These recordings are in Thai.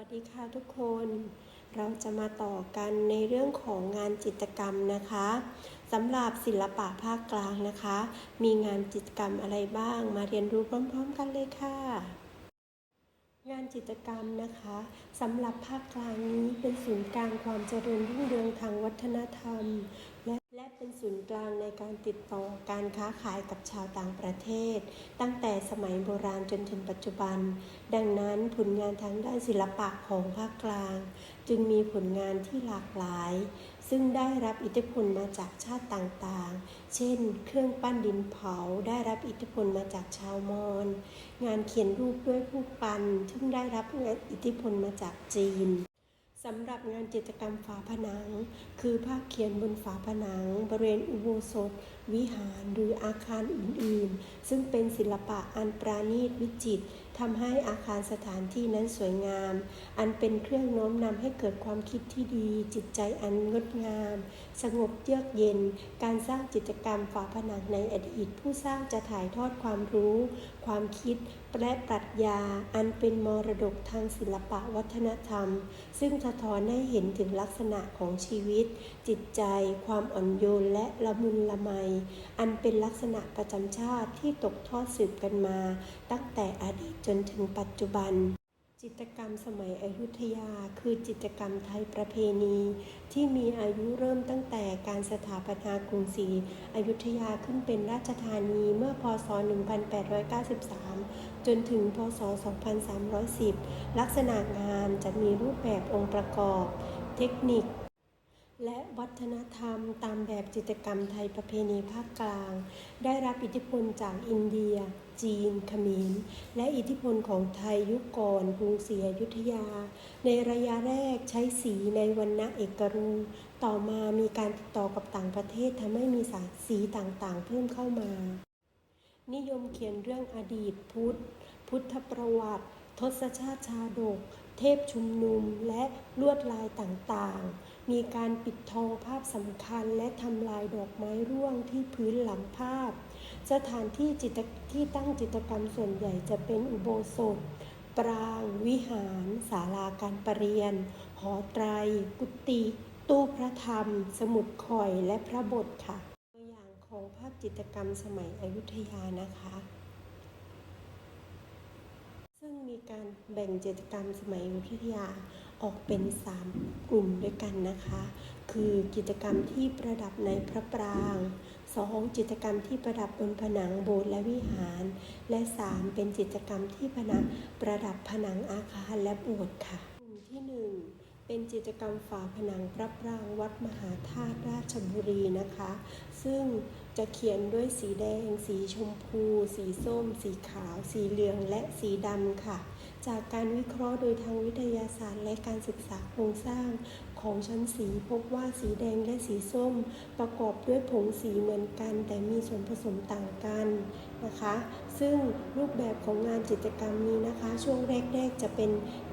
วัสดีค่ะทุกคน เราจะมาต่อกันในเรื่องของงานจิตรกรรมนะคะสำหรับศิลปะภาคกลางนะคะ มีงานจิตรกรรมอะไรบ้าง มาเรียนรู้พร้อม ๆ กันเลยค่ะ งานจิตรกรรมนะคะสำหรับภาคกลางนี้เป็นศูนย์กลางความเจริญรุ่งเรืองทางวัฒนธรรม เป็นศูนย์กลางในการติดต่อการค้าขายกับชาวต่างประเทศ ตั้งแต่สมัยโบราณจนถึงปัจจุบัน ดังนั้นผลงานทางด้านศิลปะของภาคกลาง จึงมีผลงานที่หลากหลาย ซึ่งได้รับอิทธิพลมาจากชาติต่างๆ เช่น เครื่องปั้นดินเผาได้รับอิทธิพลมาจากชาวมอญงานเขียนรูปด้วยผู้ปันซึ่งได้รับอิทธิพลมาจากจีน สำหรับงานจิตกรรมฝาผนัง คือภาพเขียนบนฝาผนัง บริเวณอุโบสถ วิหารหรืออาคารอื่นๆ ซึ่งเป็นศิลปะอันปราณีตวิจิตร ทำให้อาคารสถานที่นั้นสวยงาม อันเป็นเครื่องโน้มนำให้เกิดความคิดที่ดี จิตใจอันงดงาม สงบเยือกเย็น การสร้างจิตกรรมฝาผนังในอดีต ผู้สร้างจะถ่ายทอดความรู้ ความคิดและปรัชญา อันเป็นมรดกทางศิลปะวัฒนธรรม ซึ่งสะท้อนให้เห็นถึงลักษณะของชีวิต จิตใจ ความอ่อนโยนและละมุนละไม อันเป็นลักษณะประจำชาติที่ตกทอดสืบกันมา ตั้งแต่อดีตจนนถึงปัจจุบัน จิตกรรมสมัยอยุธยา คือจิตกรรมไทยประเพณี ที่มีอายุเริ่มตั้งแต่การสถาปนากรุงศรีอยุธยาขึ้นเป็นราชธานีเมื่อพศ 1893 จนถึงพศ 2310 ลักษณะงานจะมีรูปแบบองค์ประกอบ เทคนิค และวัฒนธรรมตามแบบจิตรกรรมไทยประเพณีภาคกลาง ได้รับอิทธิพลจากอินเดีย จีนเขมรและอิทธิพลของไทยยุคก่อนกรุงศรีอยุธยา ในระยะแรกใช้สีในวันณะเอกรุงต่อมามีการติดต่อกับต่างประเทศทำให้มีสารสีต่างๆ เพิ่มเข้ามา นิยมเขียนเรื่องอดีตพุทธ พุทธประวัติ ทศชาติชาดก เทพชุมนุมและลวดลายต่างๆ มีการปิดทองภาพสำคัญและทำลายดอกไม้ร่วงที่พื้นหลังภาพ สถานที่จิตที่ตั้งจิตกรรมส่วนใหญ่จะเป็นอุโบสถ ปราง วิหาร ศาลาการประเรียน หอไตร กุฏิตู้พระธรรม สมุดข่อยและพระบทค่ะ ตัวอย่างของภาพจิตรกรรมสมัยอยุธยานะคะซึ่งมีการแบ่งจิตรกรรมสมัยอยุธยา ออกเป็น 3 กลุ่มด้วยกันนะคะ คือกิจกรรมที่ประดับในพระปราง 2. จิตรกรรมที่ประดับบนผนังโบสถ์และวิหาร และ 3. เป็นจิตรกรรมที่ผนังประดับผนังอาคารและโบสถ์ค่ะ กลุ่มที่ 1เป็นจิตรกรรมฝาผนังพระปรางวัดมหาธาตุราชบุรีนะคะ ซึ่งจะเขียนด้วยสีแดง สีชมพู สีส้ม สีขาว สีเหลืองและสีดำค่ะ จากการวิเคราะห์โดยทางวิทยาศาสตร์ และการศึกษาโครงสร้างของชั้นสีพบว่าสีแดงและสีส้มประกอบด้วยผงสีเหมือนกัน แต่มีส่วนผสมต่างกันนะคะ ซึ่งรูปแบบของงานจิตกรรมนี้นะคะ ช่วงแรกๆจะเป็น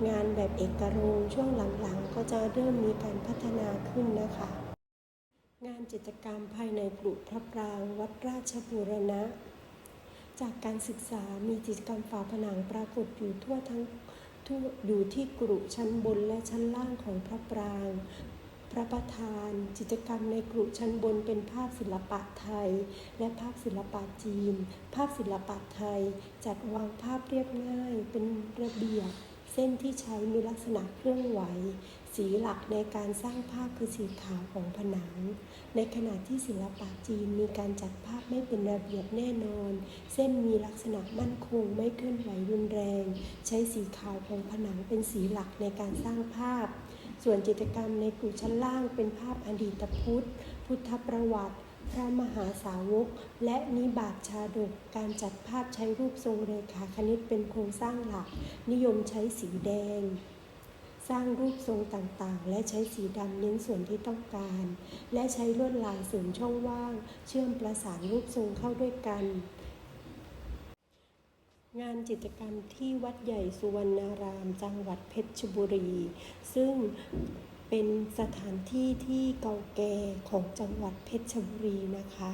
งานแบบเอกรงช่วงหลังๆ ก็จะเริ่มมีการพัฒนาขึ้นนะคะ งานจิตกรรมภายในกรุพระปรางวัดราชบูรณะ จากการศึกษามีจิตกรรมฝาผนังปรากฏอยู่ทั่วทั้งอยู่ที่กรุชั้นบนและชั้นล่างของพระปราง พระประธาน จิตกรรมในกรุชั้นบนเป็นภาพศิลปะไทย และภาพศิลปะจีน ภาพศิลปะไทย จัดวางภาพเรียบง่ายเป็นระเบียบ เส้นที่ใช้มีลักษณะเคลื่อนไหว สีหลักในการสร้างภาพคือสีขาวของผนัง ในขณะที่ศิลปะจีนมีการจัดภาพไม่เป็นระเบียบแน่นอน เส้นมีลักษณะมั่นคงไม่เคลื่อนไหวรุนแรง ใช้สีขาวของผนังเป็นสีหลักในการสร้างภาพ ส่วนจิตรกรรมในกลุ่มชั้นล่างเป็นภาพอดีตพุทธ พุทธประวัติพระมหาสาวก และนิบาตชาดกการจัดภาพใช้รูปทรงเรขาคณิตเป็นโครงสร้างหลัก นิยมใช้สีแดง สร้างรูปทรงต่างๆ และใช้สีดำเน้นส่วนที่ต้องการ และใช้ลวดลายเสริมช่องว่าง เชื่อมประสานรูปทรงเข้าด้วยกัน งานจิตกรรมที่วัดใหญ่สุวรรณาราม จังหวัดเพชรบุรี ซึ่งเป็นสถานที่ที่เก่าแก่ของจังหวัดเพชรบุรีนะคะ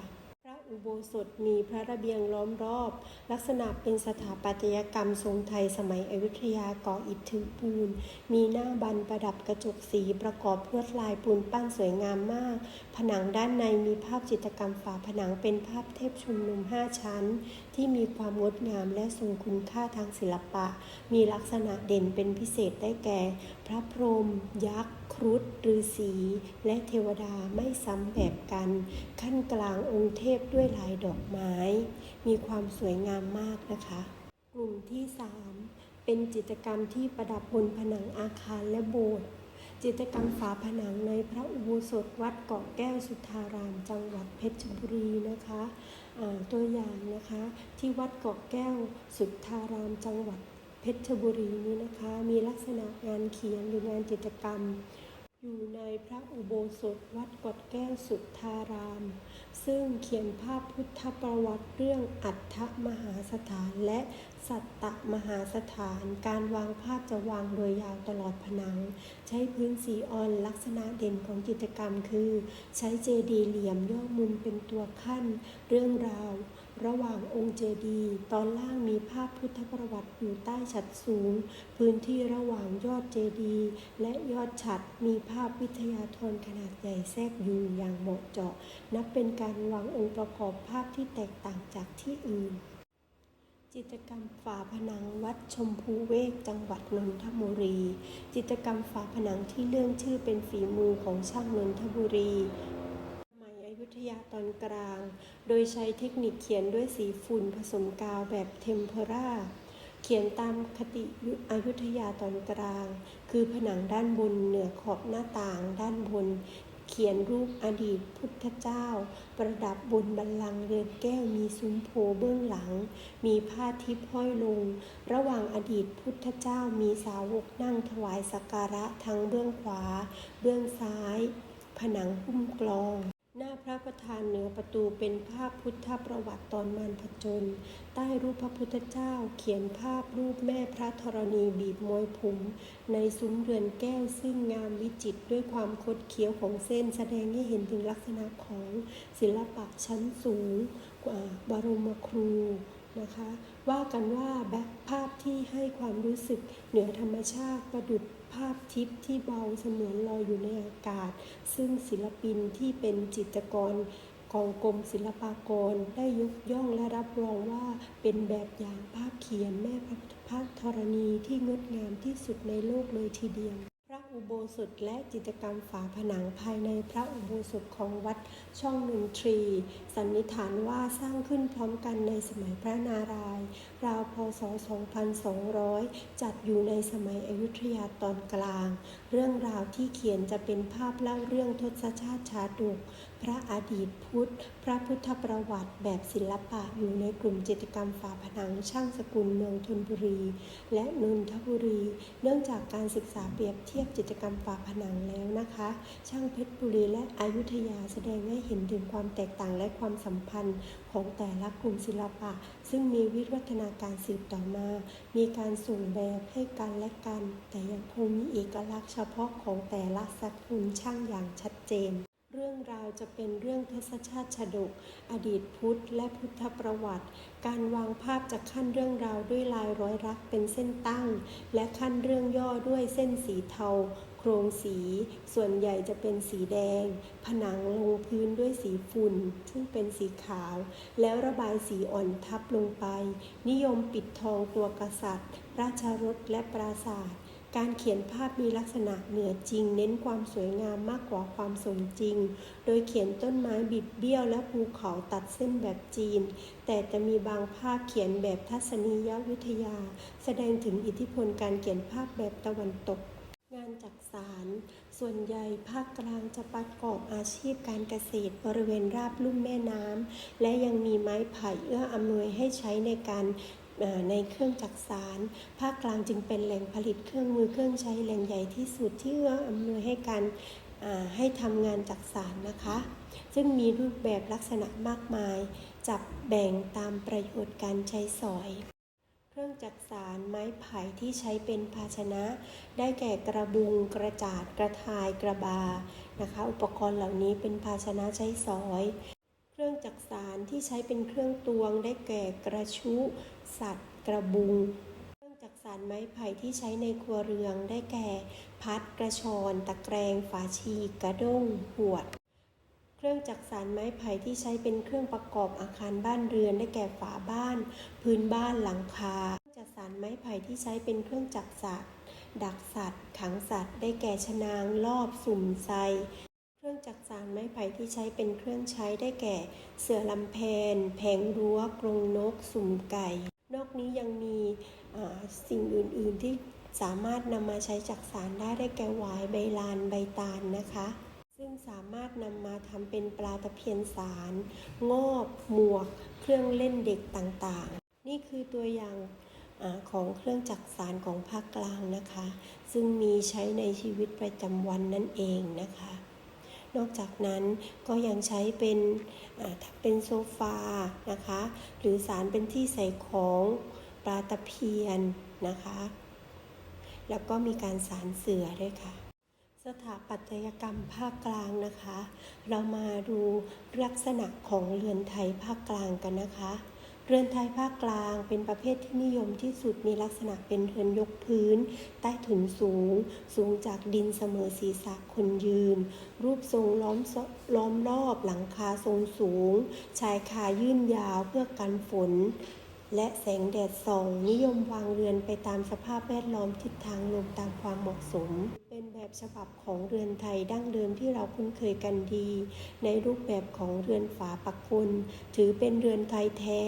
อุโบสถมีพระระเบียงล้อมรอบ ลักษณะเป็นสถาปัตยกรรมทรงไทยสมัยอยุธยาก่ออิฐถือปูน มีหน้าบันประดับกระจกสีประกอบลวดลายปูนปั้นสวยงามมาก ผนังด้านในมีภาพจิตรกรรมฝาผนังเป็นภาพเทพชุมนุมห้าชั้น ที่มีความงดงามและทรงคุณค่าทางศิลปะ มีลักษณะเด่นเป็นพิเศษได้แก่ พระพรหมยักษ์ ครุฑฤาษีและเทวดาไม่ซ้ำแบบกัน ขั้นกลางองค์เทพด้วยลายดอกไม้ มีความสวยงามมากนะคะ กลุ่มที่ 3 เป็นจิตรกรรมที่ประดับบนผนังอาคารและโบสถ์จิตรกรรมฝาผนังในพระอุโบสถวัดเกาะแก้วสุทธาราม จังหวัดเพชรบุรีนะคะตัวอย่างนะคะที่วัดเกาะแก้วสุทธารามจังหวัดเพชรบุรีนี้นะคะ มีลักษณะงานเขียนหรืองานจิตรกรรม อยู่ในพระอุโบสถวัดกาะแก้วสุทธาราม ซึ่งเขียนภาพพุทธประวัติเรื่องอัฏฐมหาสถานและสัตตมหาสถาน การวางภาพจะวางโดยยาวตลอดผนัง ใช้พื้นสีอ่อนลักษณะเด่นของกิจกรรมคือ ใช้เจดีย์เหลี่ยมย่อมุมเป็นตัวขั้น เรื่องราว ระหว่างองค์เจดีย์ตอนล่างมีภาพพุทธประวัติอยู่ใต้ฉัดสูง พื้นที่ระหว่างยอดเจดีย์และยอดฉัดมีภาพวิทยาธรขนาดใหญ่แทรกอยู่อย่างเหมาะเจาะ นับเป็นการวางองค์ประกอบภาพที่แตกต่างจากที่อื่น จิตรกรรมฝาผนังวัดชมพูเวกจังหวัดนนทบุรี จิตรกรรมฝาผนังที่เรื่องชื่อเป็นฝีมือของช่างนนทบุรี ตอนกลาง โดยใช้เทคนิคเขียนด้วยสีฝุ่นผสมกาวแบบเทมเพราเขียนตามคติยุอยุธยาตอนกลาง คือผนังด้านบนเหนือขอบหน้าต่างด้านบน เขียนรูปอดีตพุทธเจ้า ประดับบนบัลลังก์เรือนแก้วมีซุ้มโพเบื้องหลัง มีผ้าทิพย์ห้อยลง ระหว่างอดีตพุทธเจ้ามีสาวกนั่งถวายสักการะทั้งเบื้องขวา เบื้องซ้าย ผนังหุ้มกลอง พระประธานเหนือประตูเป็นภาพพุทธประวัติตอนมารผจญใต้รูปพระพุทธเจ้าเขียนภาพรูปแม่พระธรณีบีบมวยผม ในซุ้มเรือนแก้วซึ่งงามวิจิตรด้วยความคดเคี้ยวของเส้นแสดงให้เห็นถึงลักษณะของศิลปะชั้นสูงกว่าบรมครูนะคะ ว่ากันว่าแบบภาพที่ให้ความรู้สึกเหนือธรรมชาติประดุจ ภาพทิพย์ที่เบาเสมือนลอยอยู่ในอากาศ ซึ่งศิลปินที่เป็นจิตรกรของกรมศิลปากรได้ยกย่องและรับรองว่าเป็นแบบอย่างภาพเขียนแม่พระพระธรณีที่งดงามที่สุดในโลกเลยทีเดียว อุโบสถและจิตรกรรมฝาผนังภายในพระอุโบสถของวัดช่องนนทรี สันนิษฐานว่าสร้างขึ้นพร้อมกันในสมัยพระนารายณ์ราวพศ 2200 จัดอยู่ในสมัยอยุธยาตอนกลาง เรื่องราวที่เขียนจะเป็นภาพเล่าเรื่องทศชาติชาดกพระอดีตพุทธ พระพุทธประวัติแบบศิลปะอยู่ในกลุ่มจิตกรรมฝาผนังช่างสกุลเมืองธนบุรี และนนทบุรี เนื่องจากการศึกษาเปรียบเทียบจิตกรรมฝาผนังแล้วนะคะ ช่างเพชรบุรีและอยุธยาแสดงให้เห็นถึงความแตกต่างและความสัมพันธ์ของแต่ละกลุ่มศิลปะ ซึ่งมีวิวัฒนาการสืบต่อมา มีการส่งแบบให้กันและกัน แต่ยังคงมีเอกลักษณ์เฉพาะของแต่ละสกุลช่างอย่างชัดเจน เรื่องราวจะเป็นเรื่องทศชาติชดก อดีตพุทธและพุทธประวัติ การวางภาพจะขั้นเรื่องราวด้วยลายร้อยรักเป็นเส้นตั้ง และขั้นเรื่องย่อด้วยเส้นสีเทา โครงสี ส่วนใหญ่จะเป็นสีแดง ผนังลงพื้นด้วยสีฝุ่น ซึ่งเป็นสีขาว แล้วระบายสีอ่อนทับลงไป นิยมปิดทองตัวกษัตริย์ ราชรถและปราสาท การเขียนภาพมีลักษณะเหนือจริง เน้นความสวยงามมากกว่าความสมจริง โดยเขียนต้นไม้บิดเบี้ยวและภูเขาตัดเส้นแบบจีน แต่จะมีบางภาพเขียนแบบทัศนียวิทยา แสดงถึงอิทธิพลการเขียนภาพแบบตะวันตก งานจักสารส่วนใหญ่ภาคกลางจะประกอบอาชีพการเกษตรบริเวณราบลุ่มแม่น้ำและยังมีไม้ไผ่เอื้ออำนวยให้ใช้ในการ ในเครื่องจักสาร ภาคกลางจึงเป็นแหล่งผลิตเครื่องมือเครื่องใช้แหล่งใหญ่ที่สุดที่เอื้ออำนวยให้การให้ทำงานจักสารนะคะ ซึ่งมีรูปแบบลักษณะมากมาย จับแบ่งตามประโยชน์การใช้สอย เครื่องจักสารไม้ไผ่ที่ใช้เป็นภาชนะ ได้แก่กระบุง กระจาด กระทาย กระบา นะคะ อุปกรณ์เหล่านี้เป็นภาชนะใช้สอย เครื่องจักสานที่ใช้เป็นเครื่องตวง ได้แก่กระชุ สัตว์ กระบุง เครื่องจักสานไม้ไผ่ที่ใช้ในครัวเรืองได้แก่ พัดกระชอน ตะแกรง ฝาชี กระด้งหวด เครื่องจักสานไม้ไผ่ที่ใช้เป็นเครื่องประกอบอาคารบ้านเรือนได้แก่ฝาบ้าน พื้นบ้านหลังคาเครื่องจักสานไม้ไผ่ที่ใช้เป็นเครื่องจักสัตว์ดักสัตว์ ขังสัตว์ ได้แก่ชนางรอบสุ่มไซเครื่องจักสานไม้ไผ่ที่ใช้เป็นเครื่องใช้ได้แก่ เสือลำแพน แผงรั้วกรงนก สุ่มไก่ นอกนี้ยังมีสิ่งอื่น ๆ ที่สามารถนำมาใช้จักสานได้ได้แก่หวายใบลานใบตาลนะคะ ซึ่งสามารถนำมาทำเป็นปลาตะเพียนสาร งอบหมวก เครื่องเล่นเด็กต่างๆ นี่คือตัวอย่างอของเครื่องจักสานของภาคกลางนะคะ ซึ่งมีใช้ในชีวิตประจำวันนั่นเองนะคะ นอกจากนั้นก็ยังใช้เป็นถ้าเป็นโซฟานะคะ หรือสารเป็นที่ใส่ของปลาตะเพียนนะคะ แล้วก็มีการสารเสือด้วยค่ะ สถาปัตยกรรมภาคกลางนะคะ เรามาดูลักษณะของเรือนไทยภาคกลางกันนะคะ เรือนไทยภาคกลางเป็นประเภทที่นิยมที่สุดมีลักษณะเป็นเรือนยกพื้น ใต้ถุนสูง สูงจากดินเสมอศีรษะคนยืน รูปทรงล้อมล้อมรอบหลังคาทรงสูง ชายคายื่นยาวเพื่อกันฝน และแสงแดดส่อง นิยมวางเรือนไปตามสภาพแวดล้อมทิศทางลมตามความเหมาะสม เป็นแบบฉบับของเรือนไทยดั้งเดิมที่เราคุ้นเคยกันดี ในรูปแบบของเรือนฝาปักกลถือเป็นเรือนไทยแท้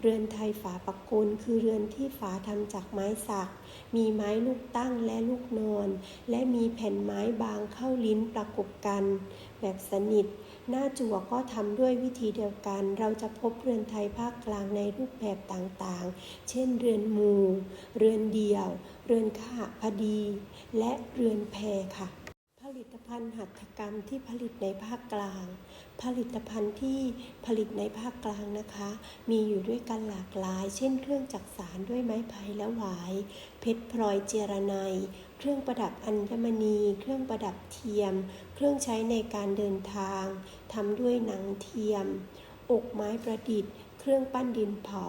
เรือนไทยฝาปักกลคือเรือนที่ฝาทำจากไม้สัก มีไม้ลูกตั้งและลูกนอน และมีแผ่นไม้บางเข้าลิ้นประกบกัน แบบสนิท หน้าจั่วก็ทำด้วยวิธีเดียวกัน เราจะพบเรือนไทยภาคกลางในรูปแบบต่างๆ เช่น เรือนมู เรือนเดี่ยว เรือนขหพดี และเรือนแพค่ะ ผลิตภัณฑ์หัตถกรรมที่ผลิตในภาคกลาง ผลิตภัณฑ์ที่ผลิตในภาคกลางนะคะ มีอยู่ด้วยกันหลากหลาย เช่น เครื่องจักสานด้วยไม้ไผ่และหวาย เพชรพลอยเจรไนยเครื่องประดับอัญมณี เครื่องประดับเทียม เครื่องใช้ในการเดินทางทำด้วยหนังเทียม อกไม้ประดิษฐ์ เครื่องปั้นดินเผา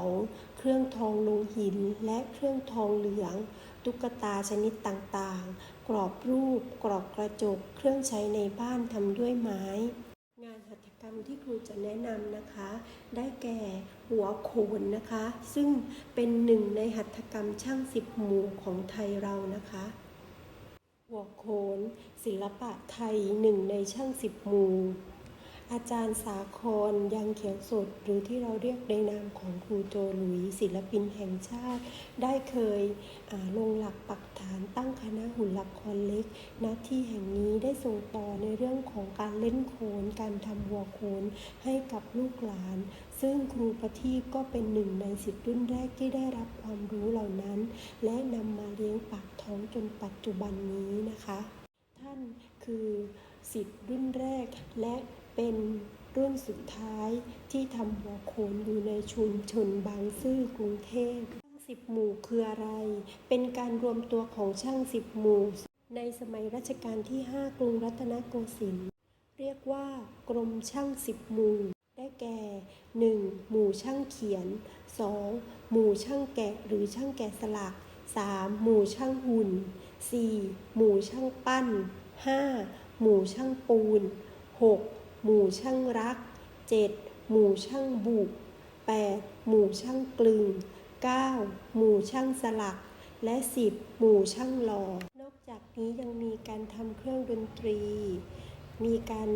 เครื่องทองลงหิน และเครื่องทองเหลือง ตุ๊กตาชนิดต่างๆ กรอบรูป กรอบกระจก เครื่องใช้ในบ้านทำด้วยไม้ งานหัตถกรรมที่ครูจะแนะนำนะคะ ได้แก่หัวโขนนะคะ ซึ่งเป็นหนึ่งในหัตถกรรมช่างสิบหมู่ของไทยเรานะคะหัวโขน ศิลปะไทยหนึ่งในช่างสิบหมู่ อาจารย์สาครยังเขียวสด หรือที่เราเรียกในนามของครูโจหลุยศิลปินแห่งชาติ ได้เคยลงหลักปักฐานตั้งคณะหุ่นละครเล็กณที่แห่งนี้ได้ส่งต่อในเรื่องของการเล่นโขน การทำหัวโขนให้กับลูกหลาน ซึ่งครูประทีปก็เป็นหนึ่งในสิทธิรุ่นแรกที่ได้รับความรู้เหล่านั้น และนำมาเลี้ยงปากท้องจนปัจจุบันนี้นะคะ ท่านคือสิทธิ์รุ่นแรกและ เป็นรุ่นสุดท้ายที่ทำหัวโขนอยู่ในชุมชนบางซื่อกรุงเทพช่างสิบหมู่คืออะไร เป็นการรวมตัวของช่างสิบหมู่ ในสมัยรัชกาลที่ 5 กรุงรัตนโกสินทร์เรียกว่ากรมช่างสิบหมู่ ได้แก่ 1. หมู่ช่างเขียน 2. หมู่ช่างแกะหรือช่างแกะสลัก 3. หมู่ช่างหุ่น 4. หมู่ช่างปั้น 5. หมู่ช่างปูน 6. หมู่ช่างรัก 7. หมู่ช่างบุก 8. หมู่ช่างกลึง 9. หมู่ช่างสลัก และ 10. หมู่ช่างหล่อนอกจากนี้ยังมีการทำเครื่องดนตรี มีการ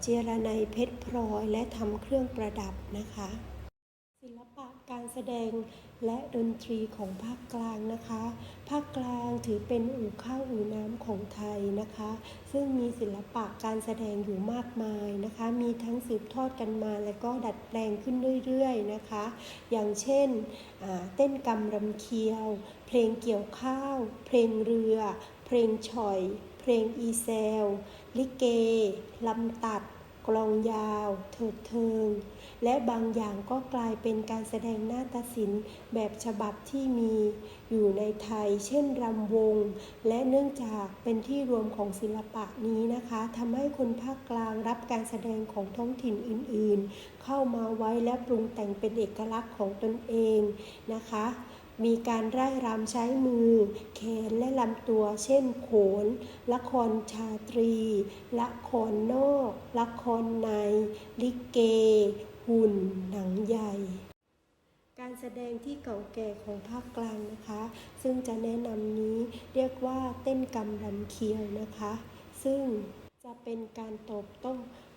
เจรไนเพชรพลอยและทำเครื่องประดับนะคะ การแสดงและดนตรีของภาคกลางนะคะ ภาคกลางถือเป็นอู่ข้าวอู่น้ำของไทยนะคะ ซึ่งมีศิลปะการแสดงอยู่มากมายนะคะ มีทั้งสืบทอดกันมาและก็ดัดแปลงขึ้นเรื่อยๆนะคะ อย่างเช่นเต้นกำรำเคียว เพลงเกี่ยวข้าว เพลงเรือ เพลงฉ่อย เพลงอีเซล ลิเก ลำตัด กลองยาว เถิดเทิง และบางอย่างก็กลายเป็นการแสดงนาฏศิลป์แบบฉบับที่มีอยู่ในไทย เช่นรำวง และเนื่องจากเป็นที่รวมของศิลปะนี้นะคะทำให้คนภาคกลางรับการแสดงของท้องถิ่นอื่นๆ เข้ามาไว้และปรุงแต่งเป็นเอกลักษณ์ของตนเองนะคะมีการไร่รำใช้มือ แขนและลำตัว เช่นโขน ละครชาตรี ละครนอก ละครใน ลิเก หุ่นหนังใหญ่การแสดงที่เก่าแก่ของภาคกลางนะคะ ซึ่งจะแนะนำนี้เรียกว่าเต้นกำรำเคียวนะคะ ซึ่งจะเป็นการตอบโต้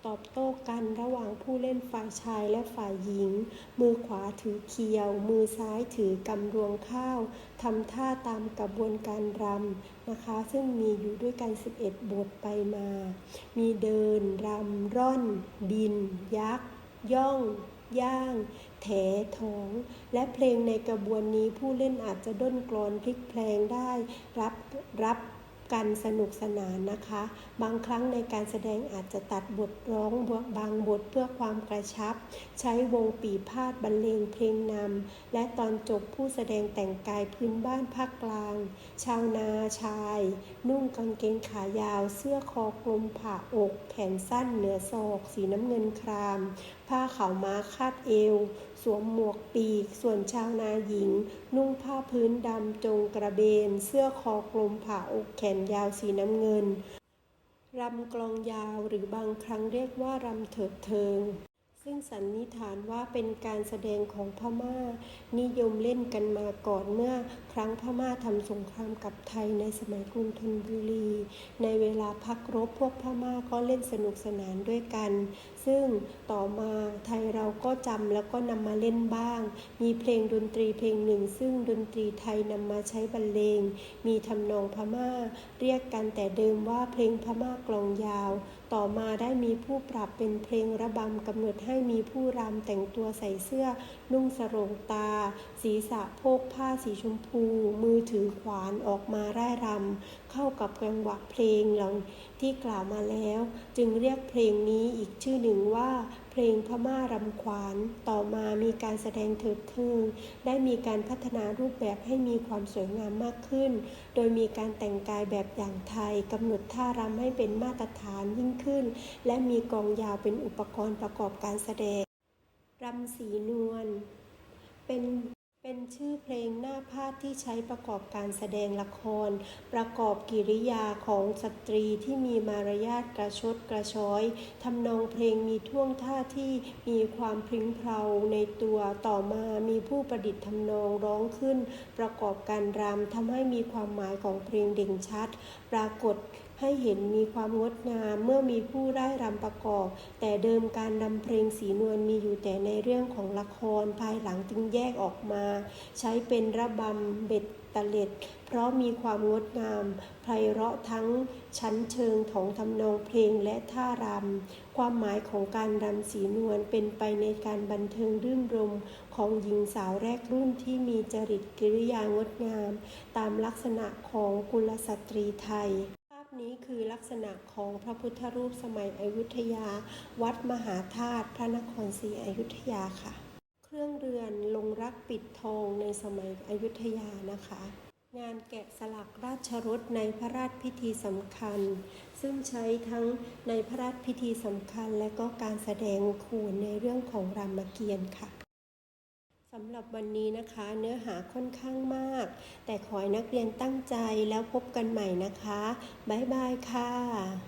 ตอบโต้กันระหว่างผู้เล่นฝ่ายชายและฝ่ายหญิง มือขวาถือเคียว มือซ้ายถือกำรวงข้าวทำท่าตามกระบวนการรำนะคะ ซึ่งมีอยู่ด้วยกัน 11 บทไปมา มีเดินรำร่อน บิน ยักษ์ ย่อง ย่างแถถง และเพลงในกระบวนนี้ผู้เล่นอาจจะด้นกลอนพลิกเพลงได้ รับรับ กันสนุกสนานนะคะ บางครั้งในการแสดงอาจจะตัดบทร้องบางบทเพื่อความกระชับ ใช้วงปีพาดบรรเลงเพลงนำและตอนจบผู้แสดงแต่งกายพื้นบ้านภาคกลาง ชาวนาชาย นุ่งกางเกงขายาว เสื้อคอกลมผ่าอก แขนสั้นเหนือศอก สีน้ำเงินคราม ผ้าขาวม้าคาดเอว สวมหมวกปีก ส่วนชาวนาหญิง นุ่งผ้าพื้นดำจงกระเบน เสื้อคอกลมผ่าอกแขนยาวสีน้ำเงินรำกลองยาวหรือบางครั้งเรียกว่ารำเถิดเทิง ซึ่งสันนิษฐานว่าเป็นการแสดงของพม่า นิยมเล่นกันมาก่อนเมื่อครั้งพม่าทำสงครามกับไทยในสมัยกรุงธนบุรี ในเวลาพักรบพวกพม่าก็เล่นสนุกสนานด้วยกัน ซึ่งต่อมาไทยเราก็จำแล้วก็นำมาเล่นบ้าง มีเพลงดนตรีเพลงหนึ่ง ซึ่งดนตรีไทยนำมาใช้บรรเลง มีทำนองพม่า เรียกกันแต่เดิมว่าเพลงพม่ากลองยาว ต่อมาได้มีผู้ปรับเป็นเพลงระบำกำหนดให้มีผู้รำแต่งตัวใส่เสื้อนุ่งสรงตา ศีรษะโพกผ้าสีชมพู มือถือขวานออกมาร่ายรำเข้ากับจังหวะเพลงเหล่าที่กล่าวมาแล้ว จึงเรียกเพลงนี้อีกชื่อหนึ่งว่าเพลงพม่ารำขวาน ต่อมามีการแสดงเถิดเทิงได้มีการพัฒนารูปแบบให้มีความสวยงามมากขึ้น โดยมีการแต่งกายแบบอย่างไทยกำหนดท่ารำให้เป็นมาตรฐานยิ่งขึ้น และมีกองยาวเป็นอุปกรณ์ประกอบการแสดง รำสีนวล เป็น เป็นชื่อเพลงหน้าพาดที่ใช้ประกอบการแสดงละคร ประกอบกิริยาของสตรีที่มีมารยาทกระชดกระช้อยทำนองเพลงมีท่วงท่าที่มีความพริ้งเพราในตัวต่อมามีผู้ประดิษฐ์ทำนองร้องขึ้น ประกอบการรำทำให้มีความหมายของเพลงเด่นชัด ปรากฏ ให้เห็นมีความงดงามเมื่อมีผู้ได้รำประกอบ แต่เดิมการรำเพลงสีนวลมีอยู่แต่ในเรื่องของละครภายหลังจึงแยกออกมา ใช้เป็นระบำเบ็ดตะเล็ด เพราะมีความงดงามไพเราะทั้งชั้นเชิงของทำนองเพลงและท่ารำ ความหมายของการรำสีนวลเป็นไปในการบันเทิงรื่นรมของหญิงสาวแรกรุ่นที่มีจริตกิริยางดงาม ตามลักษณะของกุลสตรีไทย นี้คือลักษณะของพระพุทธรูปสมัยอยุธยา วัดมหาธาตุพระนครศรีอยุธยาค่ะ เครื่องเรือนลงรักปิดทองในสมัยอยุธยานะคะ งานแกะสลักราชรถในพระราชพิธีสำคัญ ซึ่งใช้ทั้งในพระราชพิธีสำคัญ และก็การแสดงโขนในเรื่องของรามเกียรติ์ค่ะ สำหรับวันนี้นะคะเนื้อหาค่อนข้างมาก แต่ขอให้นักเรียนตั้งใจแล้วพบกันใหม่นะคะ บ๊ายบายค่ะ